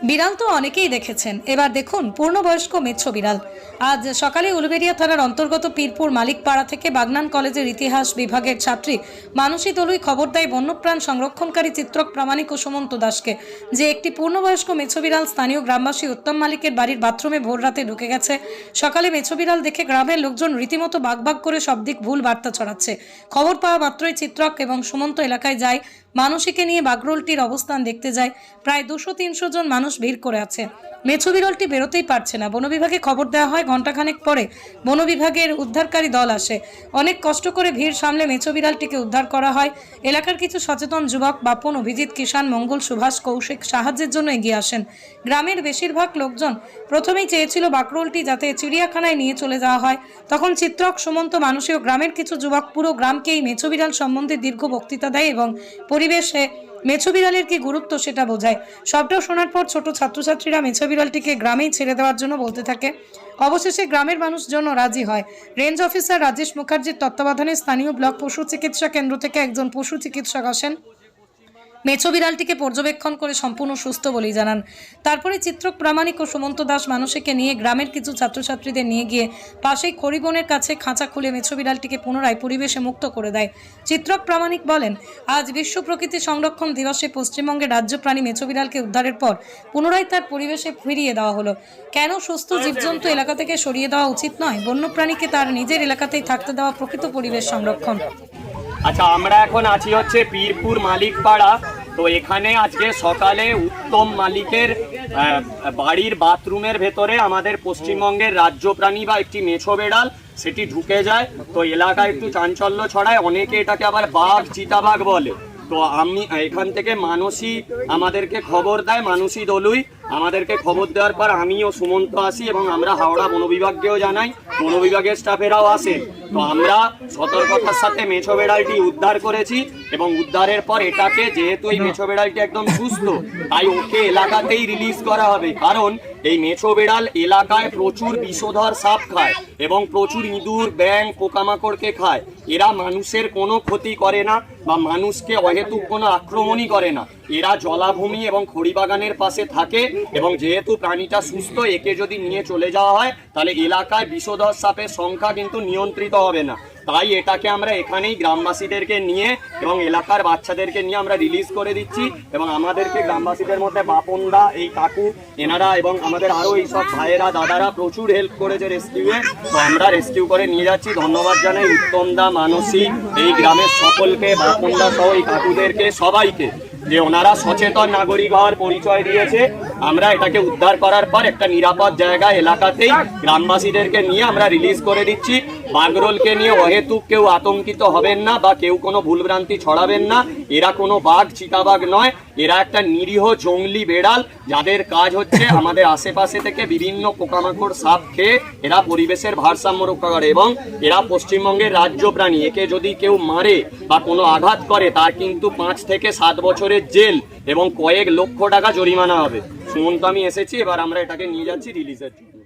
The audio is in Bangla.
বিড়াল তো অনেকেই দেখেছেন। এবার দেখুন, পূর্ণবয়স্ক মেচ্ছ বিড়াল। আজ সকালে উলুবেড়িয়া থানার অন্তর্গত পীরপুর মালিকপাড়া থেকে বাগনান কলেজের ইতিহাস বিভাগের ছাত্রী মানসী দলুই খবর দেয় বন্যপ্রাণ সংরক্ষণকারী চিত্রক প্রামাণিক ও সুমন্ত দাসকে। যে একটি পূর্ণবয়স্ক মেছো বিড়াল স্থানীয় গ্রামবাসী উত্তম মালিকের বাড়ির বাথরুমে ভোর রাতে ঢুকে গেছে। সকালে মেছো বিড়াল দেখে গ্রামের লোকজন রীতিমতো বাগবাগ করে সব দিক ভুল বার্তা ছড়াচ্ছে। খবর পাওয়া মাত্রই চিত্রক এবং সুমন্ত এলাকায় যায়। মানসীকে নিয়ে বাগরোলটির অবস্থান দেখতে যায়। প্রায় দুশো তিনশো জন মানুষ ভিড় করে আছে। মেছো বিরলটি বেরোতেই পারছে না। বনবিভাগে খবর দেওয়া হয়, ঘণ্টাখানেক পরে বনবিভাগের উদ্ধারকারী দল আসে। অনেক কষ্ট করে ভিড় সামলে মেছো বিড়ালটিকে উদ্ধার করা হয়। এলাকার কিছু সচেতন যুবক, বাপন, অভিজিৎ কিষান মঙ্গল, সুভাষ, কৌশিক সাহায্যের জন্য এগিয়ে আসেন। গ্রামের বেশিরভাগ লোকজন প্রথমেই চেয়েছিল বাকরোলটি যাতে চিড়িয়াখানায় নিয়ে চলে যাওয়া হয়। তখন চিত্রক, সুমন্ত মানুষেও গ্রামের কিছু যুবক পুরো গ্রামকে এই মেছো বিড়াল সম্বন্ধে দীর্ঘ বক্তৃতা দেয় এবং পরিবেশে মেছো বিড়ালের কি গুরুত্ব সেটা বোঝায়? সবটাও শোনার পর ছোট ছাত্রছাত্রীরা মেছো বিড়ালটিকে গ্রামেই ছেড়ে দেওয়ার জন্য বলতে থাকে। অবশেষে গ্রামের মানুষ জন্য রাজি হয়। রেঞ্জ অফিসার রাজেশ মুখার্জির তত্ত্বাবধানে স্থানীয় ব্লক পশু চিকিৎসা কেন্দ্র থেকে একজন পশু চিকিৎসক আসেন। মেছো বিড়ালটিকে পর্যবেক্ষণ করে সম্পূর্ণ সুস্থ বলেই জানান। তারপরে চিত্রক প্রামাণিক ও সুমন্ত দাস মানসীকে নিয়ে গ্রামের কিছু ছাত্রছাত্রীদের নিয়ে গিয়ে পাশেই খড়িবনের কাছে খাঁচা খুলে মেছো বিড়ালটিকে পুনরায় পরিবেশে মুক্ত করে দেয়। চিত্রক প্রামাণিক বলেন, আজ বিশ্ব প্রকৃতি সংরক্ষণ দিবসে পশ্চিমবঙ্গের রাজ্য প্রাণী মেছো বিড়ালকে উদ্ধারের পর পুনরায় তার পরিবেশে ফিরিয়ে দেওয়া হলো। কেন সুস্থ জীবজন্তু এলাকা থেকে সরিয়ে দেওয়া উচিত নয়? বন্যপ্রাণীকে তার নিজের এলাকাতেই থাকতে দেওয়া প্রকৃত পরিবেশ সংরক্ষণ। আচ্ছা আমরা এখন আছি হচ্ছে পীরপুর মালিকপাড়া। তো এখানে আজকে সকালে উত্তম মালিকের বাড়ির বাথরুমের ভেতরে আমাদের পশ্চিমবঙ্গের রাজ্য প্রাণী বা একটি মেছো বেড়াল, সেটি ঢুকে যায়। তো এলাকায় একটু চাঞ্চল্য ছড়ায়, অনেকে এটাকে আবার বাঘ, চিতাবাঘ বলে। তো আমি এখান থেকে মানসী আমাদেরকে খবর দেয়, মানসী দলুই আমাদেরকে খবর দেওয়ার পর আমিও সুমন্ত আসি এবং আমরা হাওড়া বন বিভাগকেও জানাই, বন বিভাগের স্টাফেরাও আসে। তো আমরা সতর্কতার সাথে মেছো বেড়ালটি উদ্ধার করেছি এবং উদ্ধারের পর এটাকে যেহেতু এই মেছো বেড়ালটি একদম সুস্থ, তাই ওকে এলাকাতেই রিলিজ করা হবে। কারণ এই মেছো বেড়াল এলাকায় প্রচুর বিষধর সাপ খায় এবং প্রচুর ইঁদুর ব্যাং পোকামাকড়কে খায়। এরা মানুষের কোনো ক্ষতি করে না বা মানুষকে অহেতুক কোনো আক্রমণই করে না। এরা জলাভূমি এবং খড়িবাগানের পাশে থাকে এবং যেহেতু প্রাণীটা সুস্থ, একে যদি নিয়ে চলে যাওয়া হয়, তাহলে এলাকায় বিষধর সাপের সংখ্যা কিন্তু নিয়ন্ত্রিত হবে না। তাই এটাকে আমরা এখানেই গ্রামবাসীদেরকে নিয়ে এবং এলাকার বাচ্চাদেরকে নিয়ে আমরা রিলিজ করে দিচ্ছি এবং আমাদেরকে গ্রামবাসীদের মধ্যে বাপনদা, এই কাকু, এনারা এবং আমাদের আরও এইসব ভাইয়েরা, দাদারা প্রচুর হেল্প করেছে রেস্কিউয়ে তো আমরা রেস্কিউ করে নিয়ে যাচ্ছি। ধন্যবাদ জানাই উত্তমদা মানসী, এই গ্রামের সকলকে, বাপনদা সহ এই কাকুদেরকে, সবাইকে। যে ওনারা সচেতন নাগরিক হওয়ার পরিচয় দিয়েছে। আমরা এটাকে উদ্ধার করার পর একটা নিরাপদ জায়গা এলাকাতেই গ্রামবাসীদেরকে নিয়ে আমরা রিলিজ করে দিচ্ছি। বাগরোলকে নিয়ে অহেতুক কেউ আতঙ্কিত হবেন না বা কেউ কোনো ভুলভ্রান্তি ছড়াবেন না। এরা কোনো বাঘ, চিতাবাঘ নয়। এরা একটা নিরীহ জঙ্গলি বেড়াল। যাদের কাজ হচ্ছে আমাদের আশেপাশে থেকে বিভিন্ন পোকামাকড় সাপ খেয়ে এরা পরিবেশের ভারসাম্য রক্ষা করে এবং এরা পশ্চিমবঙ্গের রাজ্য প্রাণী। একে যদি কেউ মারে বা কোনো আঘাত করে, তার কিন্তু পাঁচ থেকে সাত বছরের জেল এবং কয়েক লক্ষ টাকা জরিমানা হবে। সুমন্ত, আমি এসেছি। এবার আমরা এটাকে নিয়ে যাচ্ছি রিলিজের জন্য।